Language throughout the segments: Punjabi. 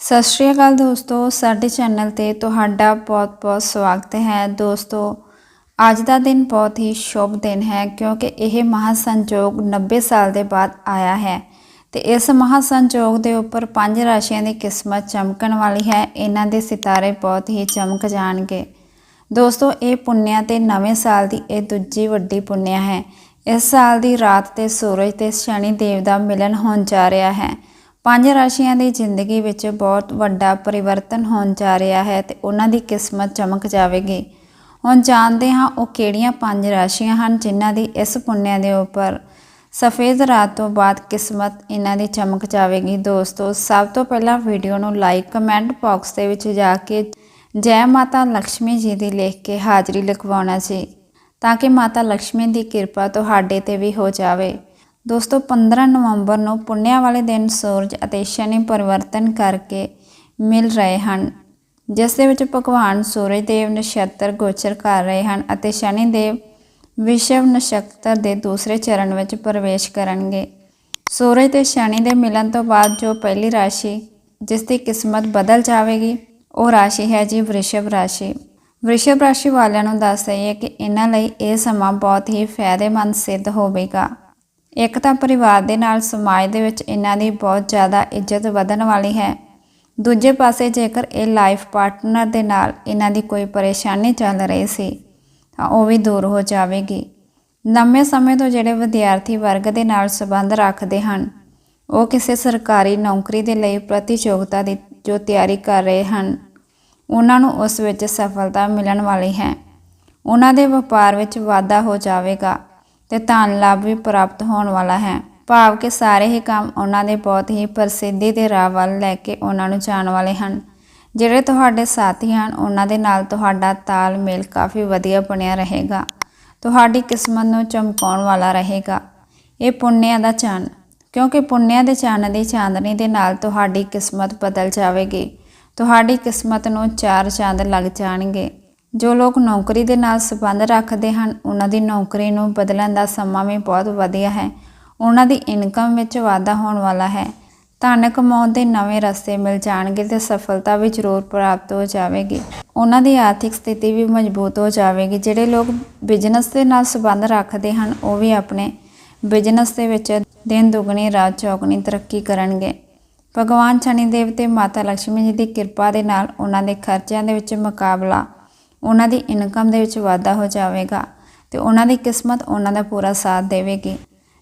ਸਤਿ ਸ਼੍ਰੀ ਅਕਾਲ ਦੋਸਤੋ, ਸਾਡੇ ਚੈਨਲ ਤੇ ਤੁਹਾਡਾ ਬਹੁਤ-ਬਹੁਤ ਸਵਾਗਤ ਹੈ। ਦੋਸਤੋ, ਅੱਜ ਦਾ ਦਿਨ ਬਹੁਤ ਹੀ ਸ਼ੁਭ ਦਿਨ ਹੈ ਕਿਉਂਕਿ ਇਹ ਮਹਾ ਸੰਜੋਗ 90 ਸਾਲ ਦੇ ਬਾਅਦ ਆਇਆ ਹੈ ਤੇ ਇਸ ਮਹਾ ਸੰਜੋਗ ਦੇ ਉੱਪਰ ਪੰਜ ਰਾਸ਼ੀਆਂ ਦੀ ਕਿਸਮਤ ਚਮਕਣ ਵਾਲੀ ਹੈ। ਇਹਨਾਂ ਦੇ ਸਿਤਾਰੇ ਬਹੁਤ ਹੀ ਚਮਕ ਜਾਣਗੇ। ਦੋਸਤੋ, ਇਹ ਪੁੰਨਿਆ ਤੇ ਨਵੇਂ ਸਾਲ ਦੀ ਇਹ ਦੂਜੀ ਵੱਡੀ ਪੁੰਨਿਆ ਹੈ। ਇਸ ਸਾਲ ਦੀ ਰਾਤ ਤੇ ਸੂਰਜ ਤੇ ਸ਼ਨੀ ਦੇਵ ਦਾ ਮਿਲਨ ਹੋਣ ਜਾ ਰਿਹਾ ਹੈ। ਪੰਜ ਰਾਸ਼ੀਆਂ ਦੀ ਜ਼ਿੰਦਗੀ ਵਿੱਚ ਬਹੁਤ ਵੱਡਾ ਪਰਿਵਰਤਨ ਹੋਣ ਜਾ ਰਿਹਾ ਹੈ ਤੇ ਉਹਨਾਂ ਦੀ ਕਿਸਮਤ ਚਮਕ ਜਾਵੇਗੀ। ਹੁਣ ਜਾਣਦੇ ਹਾਂ ਉਹ ਕਿਹੜੀਆਂ ਪੰਜ ਰਾਸ਼ੀਆਂ ਹਨ ਜਿਨ੍ਹਾਂ ਦੀ ਇਸ ਪੁੰਨਿਆ ਦੇ ਉੱਪਰ ਸਫੇਦ ਰਾਤ ਤੋਂ ਬਾਅਦ ਕਿਸਮਤ ਇਹਨਾਂ ਦੀ ਚਮਕ ਜਾਵੇਗੀ। ਦੋਸਤੋ, ਸਭ ਤੋਂ ਪਹਿਲਾਂ ਵੀਡੀਓ ਨੂੰ ਲਾਈਕ ਕਮੈਂਟ ਬਾਕਸ ਦੇ ਵਿੱਚ ਜਾ ਕੇ ਜੈ ਮਾਤਾ ਲక్ష్ਮੀ ਜੀ ਦੀ ਲਿਖ ਕੇ ਹਾਜ਼ਰੀ ਲਿਖਵਾਉਣਾ ਸੀ ਤਾਂ ਕਿ ਮਾਤਾ ਲక్ష్ਮੀ ਦੀ ਕਿਰਪਾ ਤੁਹਾਡੇ ਤੇ ਵੀ ਹੋ ਜਾਵੇ। ਦੋਸਤੋ 15 ਨਵੰਬਰ ਨੂੰ ਪੁੰਨਿਆ ਵਾਲੇ ਦਿਨ ਸੂਰਜ ਅਤੇ ਸ਼ਨੀ ਪਰਿਵਰਤਨ ਕਰਕੇ ਮਿਲ ਰਹੇ ਹਨ, ਜਿਸ ਦੇ ਵਿੱਚ ਭਗਵਾਨ ਸੂਰਜ ਦੇਵ ਨਛੱਤਰ ਗੋਚਰ ਕਰ ਰਹੇ ਹਨ ਅਤੇ ਸ਼ਨੀ ਦੇਵ ਵਿਸ਼ਵ ਨਛੱਤਰ ਦੇ ਦੂਸਰੇ ਚਰਨ ਵਿੱਚ ਪ੍ਰਵੇਸ਼ ਕਰਨਗੇ। ਸੂਰਜ ਤੇ ਸ਼ਨੀ ਦੇ ਮਿਲਣ ਤੋਂ ਬਾਅਦ ਜੋ ਪਹਿਲੀ ਰਾਸ਼ੀ ਜਿਸ ਦੀ ਕਿਸਮਤ ਬਦਲ ਜਾਵੇਗੀ, ਉਹ ਰਾਸ਼ੀ ਹੈ ਜੀ ਵ੍ਰਿਸ਼ਭ ਰਾਸ਼ੀ। ਵ੍ਰਿਸ਼ਭ ਰਾਸ਼ੀ ਵਾਲਿਆਂ ਨੂੰ ਦੱਸ ਦਈਏ ਕਿ ਇਹਨਾਂ ਲਈ ਇਹ ਸਮਾਂ ਬਹੁਤ ਹੀ ਫਾਇਦੇਮੰਦ ਸਿੱਧ ਹੋਵੇਗਾ। ਇੱਕ ਤਾਂ ਪਰਿਵਾਰ ਦੇ ਨਾਲ ਸਮਾਜ ਦੇ ਵਿੱਚ ਇਹਨਾਂ ਦੀ ਬਹੁਤ ਜ਼ਿਆਦਾ ਇੱਜ਼ਤ ਵਧਣ ਵਾਲੀ ਹੈ। ਦੂਜੇ ਪਾਸੇ ਜੇਕਰ ਇਹ ਲਾਈਫ ਪਾਰਟਨਰ ਦੇ ਨਾਲ ਇਹਨਾਂ ਦੀ ਕੋਈ ਪਰੇਸ਼ਾਨੀ ਚੱਲ ਰਹੀ ਸੀ, ਤਾਂ ਉਹ ਵੀ ਦੂਰ ਹੋ ਜਾਵੇਗੀ। ਲੰਮੇ ਸਮੇਂ ਤੋਂ ਜਿਹੜੇ ਵਿਦਿਆਰਥੀ ਵਰਗ ਦੇ ਨਾਲ ਸੰਬੰਧ ਰੱਖਦੇ ਹਨ, ਉਹ ਕਿਸੇ ਸਰਕਾਰੀ ਨੌਕਰੀ ਦੇ ਲਈ ਪ੍ਰਤੀਯੋਗਤਾ ਦੀ ਜੋ ਤਿਆਰੀ ਕਰ ਰਹੇ ਹਨ, ਉਹਨਾਂ ਨੂੰ ਉਸ ਵਿੱਚ ਸਫਲਤਾ ਮਿਲਣ ਵਾਲੀ ਹੈ। ਉਹਨਾਂ ਦੇ ਵਪਾਰ ਵਿੱਚ ਵਾਧਾ ਹੋ ਜਾਵੇਗਾ। ਤੇ ਧਨ ਲਾਭ ਵੀ ਪ੍ਰਾਪਤ ਹੋਣ ਵਾਲਾ ਹੈ। ਭਾਵ ਕਿ ਸਾਰੇ ਹੀ ਕੰਮ ਉਹਨਾਂ ਦੇ ਬਹੁਤ ਹੀ ਪ੍ਰਸਿੱਧੀ ਦੇ ਰਾਹ ਵੱਲ ਲੈ ਕੇ ਉਹਨਾਂ ਨੂੰ ਜਾਣ ਵਾਲੇ ਹਨ। ਜਿਹੜੇ ਤੁਹਾਡੇ ਸਾਥੀ ਹਨ, ਉਹਨਾਂ ਦੇ ਨਾਲ ਤੁਹਾਡਾ ਤਾਲਮੇਲ ਕਾਫੀ ਵਧੀਆ ਬਣਿਆ ਰਹੇਗਾ। ਤੁਹਾਡੀ ਕਿਸਮਤ ਨੂੰ ਚਮਕਾਉਣ ਵਾਲਾ ਰਹੇਗਾ। ਇਹ ਪੁੰਨਿਆ ਦਾ ਚੰਨ, ਕਿਉਂਕਿ ਪੁੰਨਿਆ ਦੇ ਚੰਨ ਦੀ ਚਾਂਦਨੀ ਦੇ ਨਾਲ ਤੁਹਾਡੀ ਕਿਸਮਤ ਬਦਲ ਜਾਵੇਗੀ। ਤੁਹਾਡੀ ਕਿਸਮਤ ਨੂੰ ਚਾਰ ਚੰਦ ਲੱਗ ਜਾਣਗੇ। ਜੋ ਲੋਕ ਨੌਕਰੀ ਦੇ ਨਾਲ ਸੰਬੰਧ ਰੱਖਦੇ ਹਨ, ਉਹਨਾਂ ਦੀ ਨੌਕਰੀ ਨੂੰ ਬਦਲਣ ਦਾ ਸਮਾਂ ਵੀ ਬਹੁਤ ਵਧੀਆ ਹੈ। ਉਹਨਾਂ ਦੀ ਇਨਕਮ ਵਿੱਚ ਵਾਧਾ ਹੋਣ ਵਾਲਾ ਹੈ। ਧਨ ਕਮਾਉਣ ਦੇ ਨਵੇਂ ਰਸਤੇ ਮਿਲ ਜਾਣਗੇ ਤੇ ਸਫਲਤਾ ਵੀ ਜ਼ਰੂਰ ਪ੍ਰਾਪਤ ਹੋ ਜਾਵੇਗੀ। ਉਹਨਾਂ ਦੀ ਆਰਥਿਕ ਸਥਿਤੀ ਵੀ ਮਜ਼ਬੂਤ ਹੋ ਜਾਵੇਗੀ। ਜਿਹੜੇ ਲੋਕ ਬਿਜ਼ਨਸ ਦੇ ਨਾਲ ਸੰਬੰਧ ਰੱਖਦੇ ਹਨ, ਉਹ ਵੀ ਆਪਣੇ ਬਿਜ਼ਨਸ ਦੇ ਵਿੱਚ ਦਿਨ ਦੁਗਣੀ, ਰਾਤ ਚੌਗਣੀ ਤਰੱਕੀ ਕਰਨਗੇ। ਭਗਵਾਨ ਸ਼ਨੀ ਦੇਵ ਤੇ ਮਾਤਾ ਲక్ష్ਮੀ ਜੀ ਦੀ ਕਿਰਪਾ ਦੇ ਨਾਲ ਉਹਨਾਂ ਦੇ ਖਰਚਿਆਂ ਦੇ ਵਿੱਚ ਮੁਕਾਬਲਾ ਉਹਨਾਂ ਦੀ ਇਨਕਮ ਦੇ ਵਿੱਚ ਵਾਧਾ ਹੋ ਜਾਵੇਗਾ ਤੇ ਉਹਨਾਂ ਦੀ ਕਿਸਮਤ ਉਹਨਾਂ ਦਾ ਪੂਰਾ ਸਾਥ ਦੇਵੇਗੀ।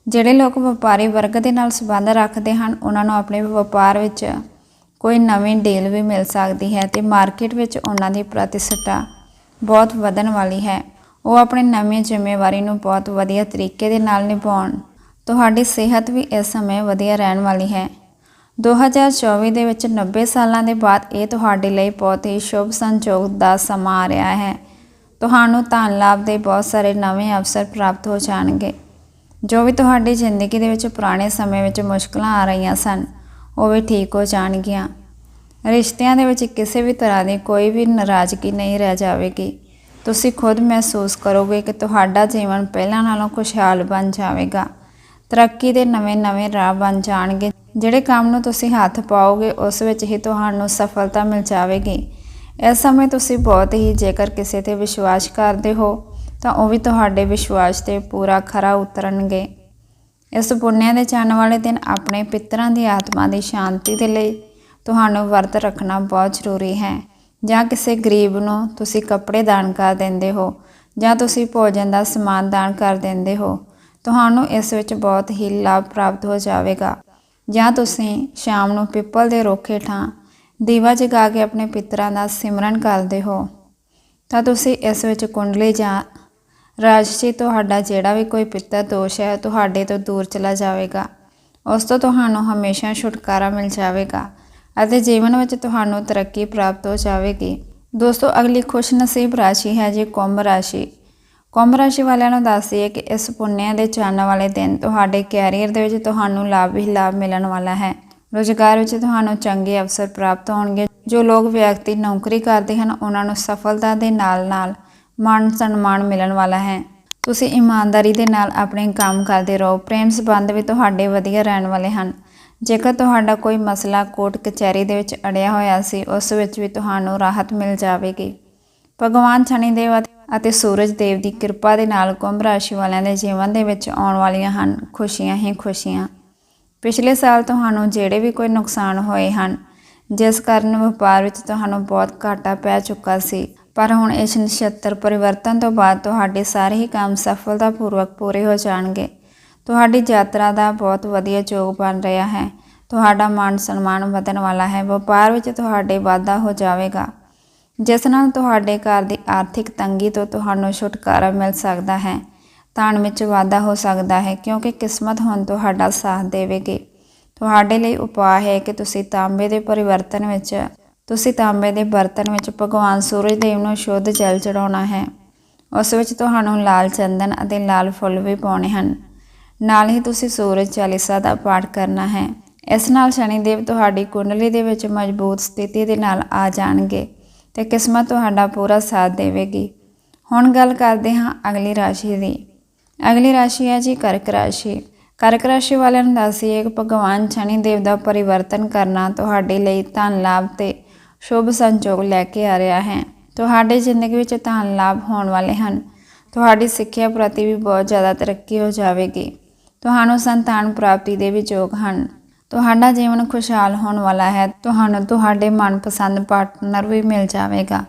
ਜਿਹੜੇ ਲੋਕ ਵਪਾਰੀ ਵਰਗ ਦੇ ਨਾਲ ਸੰਬੰਧ ਰੱਖਦੇ ਹਨ, ਉਹਨਾਂ ਨੂੰ ਆਪਣੇ ਵਪਾਰ ਵਿੱਚ ਕੋਈ ਨਵੀਂ ਡੀਲ ਵੀ ਮਿਲ ਸਕਦੀ ਹੈ ਤੇ ਮਾਰਕੀਟ ਵਿੱਚ ਉਹਨਾਂ ਦੀ ਪ੍ਰਤੀਸ਼ਠਾ ਬਹੁਤ ਵਧਣ ਵਾਲੀ ਹੈ। ਉਹ ਆਪਣੀ ਨਵੀਂ ਜ਼ਿੰਮੇਵਾਰੀ ਨੂੰ ਬਹੁਤ ਵਧੀਆ ਤਰੀਕੇ ਦੇ ਨਾਲ ਨਿਭਾਉਣ। ਤੁਹਾਡੀ ਸਿਹਤ ਵੀ ਇਸ ਸਮੇਂ ਵਧੀਆ ਰਹਿਣ ਵਾਲੀ ਹੈ। 2024 ਦੇ ਵਿੱਚ 90 ਸਾਲਾਂ ਦੇ ਬਾਅਦ ਇਹ ਤੁਹਾਡੇ ਲਈ ਬਹੁਤ ਹੀ ਸ਼ੁਭ ਸੰਜੋਗ ਦਾ ਸਮਾਂ ਆ ਰਿਹਾ ਹੈ। ਤੁਹਾਨੂੰ ਧਨ ਲਾਭ ਦੇ ਬਹੁਤ ਸਾਰੇ ਨਵੇਂ ਅਵਸਰ ਪ੍ਰਾਪਤ ਹੋ ਜਾਣਗੇ। ਜੋ ਵੀ ਤੁਹਾਡੀ ਜ਼ਿੰਦਗੀ ਦੇ ਵਿੱਚ ਪੁਰਾਣੇ ਸਮੇਂ ਵਿੱਚ ਮੁਸ਼ਕਲਾਂ ਆ ਰਹੀਆਂ ਸਨ, ਉਹ ਵੀ ਠੀਕ ਹੋ ਜਾਣਗੀਆਂ। ਰਿਸ਼ਤਿਆਂ ਦੇ ਵਿੱਚ ਕਿਸੇ ਵੀ ਤਰ੍ਹਾਂ ਦੀ ਕੋਈ ਵੀ ਨਾਰਾਜ਼ਗੀ ਨਹੀਂ ਰਹਿ ਜਾਵੇਗੀ। ਤੁਸੀਂ ਖੁਦ ਮਹਿਸੂਸ ਕਰੋਗੇ ਕਿ ਤੁਹਾਡਾ ਜੀਵਨ ਪਹਿਲਾਂ ਨਾਲੋਂ ਖੁਸ਼ਹਾਲ ਬਣ ਜਾਵੇਗਾ। ਤਰੱਕੀ ਦੇ ਨਵੇਂ-ਨਵੇਂ ਰਾਹ ਬਣ ਜਾਣਗੇ। ਜਿਹੜੇ ਕੰਮ ਨੂੰ ਤੁਸੀਂ ਹੱਥ ਪਾਓਗੇ, ਉਸ ਵਿੱਚ ਹੀ ਤੁਹਾਨੂੰ ਸਫਲਤਾ ਮਿਲ ਜਾਵੇਗੀ। ਇਸ ਸਮੇਂ ਤੁਸੀਂ ਬਹੁਤ ਹੀ ਜੇਕਰ ਕਿਸੇ ਤੇ ਵਿਸ਼ਵਾਸ ਕਰਦੇ ਹੋ, ਤਾਂ ਉਹ ਵੀ ਤੁਹਾਡੇ ਵਿਸ਼ਵਾਸ ਤੇ ਪੂਰਾ ਖਰਾ ਉਤਰਨਗੇ। ਇਸ ਪੁੰਨਿਆ ਦੇ ਚੰਨ ਵਾਲੇ ਦਿਨ ਆਪਣੇ ਪਿੱਤਰਾਂ ਦੀ ਆਤਮਾ ਦੀ ਸ਼ਾਂਤੀ ਦੇ ਲਈ ਤੁਹਾਨੂੰ ਵਰਤ ਰੱਖਣਾ ਬਹੁਤ ਜ਼ਰੂਰੀ ਹੈ। ਜਾਂ ਕਿਸੇ ਗਰੀਬ ਨੂੰ ਤੁਸੀਂ ਕੱਪੜੇ ਦਾਨ ਕਰ ਦਿੰਦੇ ਹੋ, ਜਾਂ ਤੁਸੀਂ ਭੋਜਨ ਦਾ ਸਮਾਨ ਦਾਨ ਕਰ ਦਿੰਦੇ ਹੋ, ਤੁਹਾਨੂੰ ਇਸ ਵਿੱਚ ਬਹੁਤ ਹੀ ਲਾਭ ਪ੍ਰਾਪਤ ਹੋ ਜਾਵੇਗਾ। ਜਾਂ ਤੁਸੀਂ ਸ਼ਾਮ ਨੂੰ ਪਿੱਪਲ ਦੇ ਰੋਖੇ ਠਾਂ ਦੀਵਾ ਜਗਾ ਕੇ ਆਪਣੇ ਪਿਤਰਾਂ ਦਾ ਸਿਮਰਨ ਕਰਦੇ ਹੋ, ਤਾਂ ਤੁਸੀਂ ਇਸ ਵਿੱਚ ਕੁੰਡਲੀ ਜਾਂ ਰਾਸ਼ੀ ਤੁਹਾਡਾ ਜਿਹੜਾ ਵੀ ਕੋਈ ਪਿੱਤਰ ਦੋਸ਼ ਹੈ ਤੁਹਾਡੇ ਤੋਂ ਦੂਰ ਚਲਾ ਜਾਵੇਗਾ। ਉਸ ਤੋਂ ਤੁਹਾਨੂੰ ਹਮੇਸ਼ਾ ਛੁਟਕਾਰਾ ਮਿਲ ਜਾਵੇਗਾ ਅਤੇ ਜੀਵਨ ਵਿੱਚ ਤੁਹਾਨੂੰ ਤਰੱਕੀ ਪ੍ਰਾਪਤ ਹੋ ਜਾਵੇਗੀ। ਦੋਸਤੋ, ਅਗਲੀ ਖੁਸ਼ ਨਸੀਬ ਰਾਸ਼ੀ ਹੈ ਜੀ ਕੁੰਭ ਰਾਸ਼ੀ। ਕੁੰਭ ਰਾਸ਼ੀ ਵਾਲਿਆਂ ਨੂੰ ਦੱਸਦੀ ਹੈ ਕਿ ਇਸ ਪੁੰਨਿਆ ਦੇ ਚੰਨ ਵਾਲੇ ਦਿਨ ਤੁਹਾਡੇ ਕੈਰੀਅਰ ਦੇ ਵਿੱਚ ਤੁਹਾਨੂੰ ਲਾਭ ਹੀ ਲਾਭ ਮਿਲਣ ਵਾਲਾ ਹੈ। ਰੋਜ਼ਗਾਰ ਵਿੱਚ ਤੁਹਾਨੂੰ ਚੰਗੇ ਅਵਸਰ ਪ੍ਰਾਪਤ ਹੋਣਗੇ। ਜੋ ਲੋਕ ਵਿਅਕਤੀ ਨੌਕਰੀ ਕਰਦੇ ਹਨ, ਉਹਨਾਂ ਨੂੰ ਸਫਲਤਾ ਦੇ ਨਾਲ-ਨਾਲ ਮਾਣ, ਸਨਮਾਨ ਮਿਲਣ ਵਾਲਾ ਹੈ। ਤੁਸੀਂ ਇਮਾਨਦਾਰੀ ਦੇ ਨਾਲ ਆਪਣੇ ਕੰਮ ਕਰਦੇ ਰਹੋ। ਪ੍ਰੇਮ ਸੰਬੰਧ ਵੀ ਤੁਹਾਡੇ ਵਧੀਆ ਰਹਿਣ ਵਾਲੇ ਹਨ। ਜੇਕਰ ਤੁਹਾਡਾ ਕੋਈ ਮਸਲਾ ਕੋਰਟ ਕਚਹਿਰੀ ਦੇ ਵਿੱਚ ਅੜਿਆ ਹੋਇਆ ਸੀ, ਉਸ ਵਿੱਚ ਵੀ ਤੁਹਾਨੂੰ ਰਾਹਤ ਮਿਲ ਜਾਵੇਗੀ। ਭਗਵਾਨ ਸ਼ਨੀਦੇਵ ਅਤੇ- ਅਤੇ ਸੂਰਜ ਦੇਵ ਦੀ ਕਿਰਪਾ ਦੇ ਨਾਲ ਕੁੰਭ ਰਾਸ਼ੀ ਵਾਲਿਆਂ ਦੇ ਜੀਵਨ ਦੇ ਵਿੱਚ ਆਉਣ ਵਾਲੀਆਂ ਹਨ। ਖੁਸ਼ੀਆਂ ਹੀ ਖੁਸ਼ੀਆਂ। ਪਿਛਲੇ ਸਾਲ ਤੁਹਾਨੂੰ ਜਿਹੜੇ ਵੀ ਕੋਈ ਨੁਕਸਾਨ ਹੋਏ ਹਨ, ਜਿਸ ਕਾਰਨ ਵਪਾਰ ਵਿੱਚ ਤੁਹਾਨੂੰ ਬਹੁਤ ਘਾਟਾ ਪੈ ਚੁੱਕਾ ਸੀ, ਪਰ ਹੁਣ ਇਸ ਨਛੱਤਰ ਪਰਿਵਰਤਨ ਤੋਂ ਬਾਅਦ ਤੁਹਾਡੇ ਸਾਰੇ ਹੀ ਕੰਮ ਸਫਲਤਾਪੂਰਵਕ ਪੂਰੇ ਹੋ ਜਾਣਗੇ। ਤੁਹਾਡੀ ਯਾਤਰਾ ਦਾ ਬਹੁਤ ਵਧੀਆ ਯੋਗ ਬਣ ਰਿਹਾ ਹੈ। ਤੁਹਾਡਾ ਮਾਨ ਸਨਮਾਨ ਵਧਣ ਵਾਲਾ ਹੈ। ਵਪਾਰ ਵਿੱਚ ਤੁਹਾਡੇ ਵਾਧਾ ਹੋ ਜਾਵੇਗਾ। ਜਿਸ ਨਾਲ ਤੁਹਾਡੇ ਘਰ ਦੀ ਆਰਥਿਕ ਤੰਗੀ ਤੋਂ ਤੁਹਾਨੂੰ ਛੁਟਕਾਰਾ ਮਿਲ ਸਕਦਾ ਹੈ। ਧਨ ਵਿੱਚ ਵਾਧਾ ਹੋ ਸਕਦਾ ਹੈ ਕਿਉਂਕਿ ਕਿਸਮਤ ਹੁਣ ਤੁਹਾਡਾ ਸਾਥ ਦੇਵੇਗੀ। ਤੁਹਾਡੇ ਲਈ ਉਪਾਅ ਹੈ ਕਿ ਤੁਸੀਂ ਤਾਂਬੇ ਦੇ ਪਰਿਵਰਤਨ ਵਿੱਚ, ਤੁਸੀਂ ਤਾਂਬੇ ਦੇ ਬਰਤਨ ਵਿੱਚ ਭਗਵਾਨ ਸੂਰਜ ਦੇਵ ਨੂੰ ਸ਼ੁੱਧ ਜਲ ਚੜਾਉਣਾ ਹੈ। ਉਸ ਵਿੱਚ ਤੁਹਾਨੂੰ ਲਾਲ ਚੰਦਨ ਅਤੇ ਲਾਲ ਫੁੱਲ ਵੀ ਪਾਉਣੇ ਹਨ। ਨਾਲ ਹੀ ਤੁਸੀਂ ਸੂਰਜ ਚਾਲੀਸਾ ਦਾ ਪਾਠ ਕਰਨਾ ਹੈ। ਇਸ ਨਾਲ ਸ਼ਨੀਦੇਵ ਤੁਹਾਡੀ ਕੁੰਡਲੀ ਦੇ ਵਿੱਚ ਮਜ਼ਬੂਤ ਸਥਿਤੀ ਦੇ ਨਾਲ ਆ ਜਾਣਗੇ। ਤੇ ਕਿਸਮਤ ਤੁਹਾਡਾ ਪੂਰਾ ਸਾਥ ਦੇਵੇਗੀ। ਹੁਣ ਗੱਲ ਕਰਦੇ ਹਾਂ ਅਗਲੀ ਰਾਸ਼ੀ ਦੀ। ਅਗਲੀ ਰਾਸ਼ੀ ਹੈ ਜੀ ਕਰਕ ਰਾਸ਼ੀ। ਕਰਕ ਰਾਸ਼ੀ ਵਾਲਿਆਂ ਨੂੰ ਦੱਸੀਏ ਕਿ ਭਗਵਾਨ ਸ਼ਨੀਦੇਵ ਦਾ ਪਰਿਵਰਤਨ ਕਰਨਾ ਤੁਹਾਡੇ ਲਈ ਧਨ ਲਾਭ ਤੇ ਸ਼ੁਭ ਸੰਜੋਗ ਲੈ ਕੇ ਆ ਰਿਹਾ ਹੈ। ਤੁਹਾਡੀ ਜ਼ਿੰਦਗੀ ਵਿੱਚ ਧਨ ਲਾਭ ਹੋਣ ਵਾਲੇ ਹਨ। ਤੁਹਾਡੀ ਸਿੱਖਿਆ ਪ੍ਰਤੀ ਵੀ ਬਹੁਤ ਜ਼ਿਆਦਾ ਤਰੱਕੀ ਹੋ ਜਾਵੇਗੀ। ਤੁਹਾਨੂੰ ਸੰਤਾਨ ਪ੍ਰਾਪਤੀ ਦੇ ਵੀ ਯੋਗ ਹਨ। ਤੁਹਾਡਾ ਜੀਵਨ ਖੁਸ਼ਹਾਲ ਹੋਣ ਵਾਲਾ ਹੈ। ਤੁਹਾਨੂੰ ਤੁਹਾਡੇ ਮਨਪਸੰਦ ਪਾਰਟਨਰ ਵੀ ਮਿਲ ਜਾਵੇਗਾ।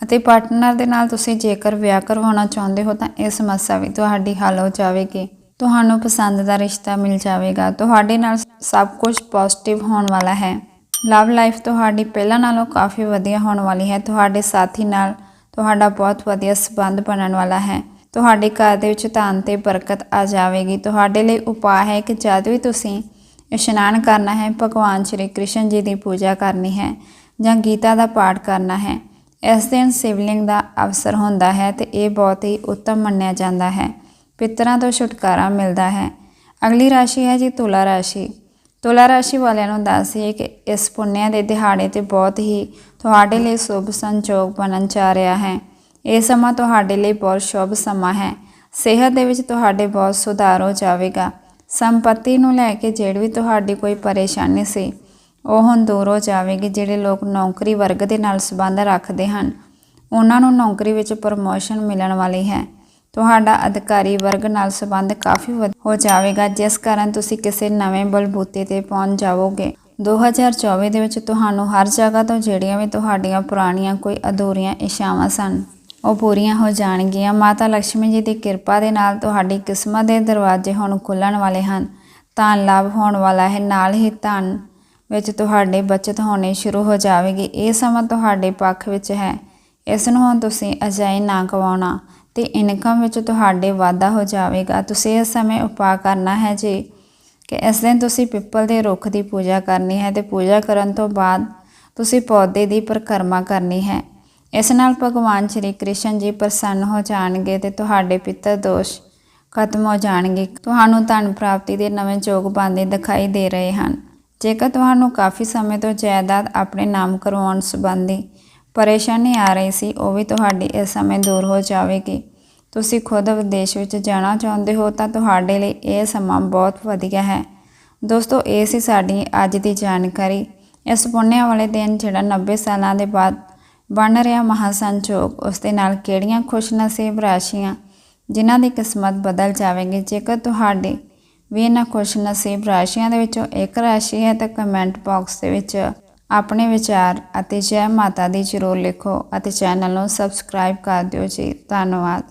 ਅਤੇ ਪਾਰਟਨਰ ਦੇ ਨਾਲ ਤੁਸੀਂ ਜੇਕਰ ਵਿਆਹ ਕਰਵਾਉਣਾ ਚਾਹੁੰਦੇ ਹੋ ਤਾਂ ਇਹ ਸਮੱਸਿਆ ਵੀ ਤੁਹਾਡੀ ਹੱਲ ਹੋ ਜਾਵੇਗੀ। ਤੁਹਾਨੂੰ ਪਸੰਦ ਦਾ ਰਿਸ਼ਤਾ ਮਿਲ ਜਾਵੇਗਾ। ਤੁਹਾਡੇ ਨਾਲ ਸਭ ਕੁਝ ਪੋਜ਼ਿਟਿਵ ਹੋਣ ਵਾਲਾ ਹੈ। ਲਵ ਲਾਈਫ ਤੁਹਾਡੀ ਪਹਿਲਾਂ ਨਾਲੋਂ ਕਾਫੀ ਵਧੀਆ ਹੋਣ ਵਾਲੀ ਹੈ। ਤੁਹਾਡੇ ਸਾਥੀ ਨਾਲ ਤੁਹਾਡਾ ਬਹੁਤ ਵਧੀਆ ਸਬੰਧ ਬਣਨ ਵਾਲਾ ਹੈ। ਤੁਹਾਡੇ ਘਰ ਦੇ ਵਿੱਚ ਧਨ ਤੇ ਬਰਕਤ ਆ ਜਾਵੇਗੀ। ਤੁਹਾਡੇ ਲਈ ਉਪਾਅ ਹੈ ਕਿ ਜਦ ਵੀ ਤੁਸੀਂ ਇਸ਼ਨਾਨ ਕਰਨਾ ਹੈ, ਭਗਵਾਨ ਸ਼੍ਰੀ ਕ੍ਰਿਸ਼ਨ ਜੀ ਦੀ ਪੂਜਾ ਕਰਨੀ ਹੈ ਜਾਂ ਗੀਤਾ ਦਾ ਪਾਠ ਕਰਨਾ ਹੈ, ਇਸ ਦਿਨ ਸਿਵਲਿੰਗ ਦਾ ਅਵਸਰ ਹੁੰਦਾ ਹੈ ਤੇ ਇਹ ਬਹੁਤ ਹੀ ਉੱਤਮ ਮੰਨਿਆ ਜਾਂਦਾ ਹੈ। ਪਿਤਰਾਂ ਤੋਂ ਛੁਟਕਾਰਾ ਮਿਲਦਾ ਹੈ। ਅਗਲੀ ਰਾਸ਼ੀ ਹੈ ਜੀ ਤੁਲਾ ਰਾਸ਼ੀ। ਤੁਲਾ ਰਾਸ਼ੀ ਵਾਲਿਆਂ ਨੂੰ ਦੱਸੀਏ ਕਿ ਇਸ ਪੁੰਨਿਆ ਦੇ ਦਿਹਾੜੇ ਤੇ ਬਹੁਤ ਹੀ ਤੁਹਾਡੇ ਲਈ ਸ਼ੁਭ ਸੰਜੋਗ ਬਣਨ ਜਾ ਰਿਹਾ ਹੈ। ਇਹ ਸਮਾਂ ਤੁਹਾਡੇ ਲਈ ਬਹੁਤ ਸ਼ੁਭ ਸਮਾਂ ਹੈ। ਸਿਹਤ ਦੇ ਵਿੱਚ ਤੁਹਾਡੇ ਬਹੁਤ ਸੁਧਾਰ ਹੋ ਜਾਵੇਗਾ। ਸੰਪਤੀ ਨੂੰ ਲੈ ਕੇ ਜਿਹੜੀ ਵੀ ਤੁਹਾਡੀ ਕੋਈ ਪਰੇਸ਼ਾਨੀ ਸੀ, ਉਹ ਹੁਣ ਦੂਰ ਹੋ ਜਾਵੇਗੀ, ਜਿਹੜੇ ਲੋਕ ਨੌਕਰੀ ਵਰਗ ਦੇ ਨਾਲ ਸੰਬੰਧ ਰੱਖਦੇ ਹਨ। ਉਹਨਾਂ ਨੂੰ ਨੌਕਰੀ ਵਿੱਚ ਪ੍ਰਮੋਸ਼ਨ ਮਿਲਣ ਵਾਲੀ ਹੈ। ਤੁਹਾਡਾ ਅਧਿਕਾਰੀ ਵਰਗ ਨਾਲ ਸੰਬੰਧ ਕਾਫੀ ਵਧ ਹੋ ਜਾਵੇਗਾ। ਜਿਸ ਕਾਰਨ ਤੁਸੀਂ ਕਿਸੇ ਨਵੇਂ ਬਲਬੂਤੇ ਤੇ ਪਹੁੰਚ ਜਾਵੋਗੇ। 2024 ਦੇ ਵਿੱਚ ਤੁਹਾਨੂੰ ਹਰ ਜਗ੍ਹਾ ਤੋਂ ਜਿਹੜੀਆਂ ਵੀ ਤੁਹਾਡੀਆਂ ਪੁਰਾਣੀਆਂ ਕੋਈ ਅਧੂਰੀਆਂ ਇਸ਼ਾਵਾਂ ਸਨ। ਉਹ ਪੂਰੀਆਂ ਹੋ ਜਾਣਗੀਆਂ। ਮਾਤਾ ਲక్ష్ਮੀ ਜੀ ਦੀ ਕਿਰਪਾ ਦੇ ਨਾਲ ਤੁਹਾਡੀ ਕਿਸਮਤ ਦੇ ਦਰਵਾਜ਼ੇ ਹੁਣ ਖੁੱਲਣ ਵਾਲੇ ਹਨ। ਧਨ ਲਾਭ ਹੋਣ ਵਾਲਾ ਹੈ। ਨਾਲ ਹੀ ਧਨ ਵਿੱਚ ਤੁਹਾਡੇ ਬਚਤ ਹੋਣੀ ਸ਼ੁਰੂ ਹੋ ਜਾਵੇਗੀ। ਇਹ ਸਮਾਂ ਤੁਹਾਡੇ ਪੱਖ ਵਿੱਚ ਹੈ। ਇਸ ਨੂੰ ਹੁਣ ਤੁਸੀਂ ਅਜਾਈ ਨਾ ਗਵਾਉਣਾ ਤੇ ਇਨਕਮ ਵਿੱਚ ਤੁਹਾਡੇ ਵਾਧਾ ਹੋ ਜਾਵੇਗਾ। ਤੁਸੀਂ ਇਸ ਸਮੇਂ ਉਪਾਅ ਕਰਨਾ ਹੈ ਜੀ ਕਿ ਇਸ ਦਿਨ ਤੁਸੀਂ ਪਿੱਪਲ ਦੇ ਰੁੱਖ ਦੀ ਪੂਜਾ ਕਰਨੀ ਹੈ ਤੇ ਪੂਜਾ ਕਰਨ ਤੋਂ ਬਾਅਦ ਤੁਸੀਂ ਪੌਦੇ ਦੀ ਪਰਿਕਰਮਾ ਕਰਨੀ ਹੈ। ਇਸ ਨਾਲ ਭਗਵਾਨ ਸ਼੍ਰੀ ਕ੍ਰਿਸ਼ਨ ਜੀ ਪ੍ਰਸੰਨ ਹੋ ਜਾਣਗੇ ਤੇ ਤੁਹਾਡੇ ਪਿੱਤਰ ਦੋਸ਼ ਖਤਮ ਹੋ ਜਾਣਗੇ। ਤੁਹਾਨੂੰ ਧਨ ਪ੍ਰਾਪਤੀ ਦੇ ਨਵੇਂ ਯੋਗ ਬਣਦੇ ਦਿਖਾਈ ਦੇ ਰਹੇ ਹਨ। ਜੇਕਰ ਤੁਹਾਨੂੰ ਕਾਫੀ ਸਮੇਂ ਤੋਂ ਜਾਇਦਾਦ ਆਪਣੇ ਨਾਮ ਕਰਵਾਉਣ ਸੰਬੰਧੀ ਪਰੇਸ਼ਾਨੀ ਆ ਰਹੀ ਸੀ, ਉਹ ਵੀ ਤੁਹਾਡੀ ਇਸ ਸਮੇਂ ਦੂਰ ਹੋ ਜਾਵੇਗੀ। ਤੁਸੀਂ ਖੁਦ ਵਿਦੇਸ਼ ਵਿੱਚ ਜਾਣਾ ਚਾਹੁੰਦੇ ਹੋ ਤਾਂ ਤੁਹਾਡੇ ਲਈ ਇਹ ਸਮਾਂ ਬਹੁਤ ਵਧੀਆ ਹੈ। ਦੋਸਤੋ, ਇਹ ਸੀ ਸਾਡੀ ਅੱਜ ਦੀ ਜਾਣਕਾਰੀ। ਇਸ ਪੁੰਨਿਆ ਵਾਲੇ ਦਿਨ, ਜਿਹੜਾ 90 ਸਾਲਾਂ ਦੇ ਬਾਅਦ ਬਣ ਰਿਹਾ ਮਹਾਸੰਜੋਗ ਉਸ ਦੇ ਨਾਲ ਕਿਹੜੀਆਂ ਖੁਸ਼ਨਸੀਬ ਰਾਸ਼ੀਆਂ, ਜਿਨ੍ਹਾਂ ਦੀ ਕਿਸਮਤ ਬਦਲ ਜਾਵੇਗੀ? ਜੇਕਰ ਤੁਹਾਡੀ ਵੀ ਇਹਨਾਂ ਖੁਸ਼ਨਸੀਬ ਰਾਸ਼ੀਆਂ ਦੇ ਵਿੱਚੋਂ ਇੱਕ ਰਾਸ਼ੀ ਹੈ, ਤਾਂ ਕਮੈਂਟ ਬਾਕਸ ਦੇ ਵਿੱਚ ਆਪਣੇ ਵਿਚਾਰ ਅਤੇ ਜੈ ਮਾਤਾ ਦੀ ਜ਼ਰੂਰ ਲਿਖੋ ਅਤੇ ਚੈਨਲ ਨੂੰ ਸਬਸਕ੍ਰਾਈਬ ਕਰ ਦਿਓ ਜੀ। ਧੰਨਵਾਦ।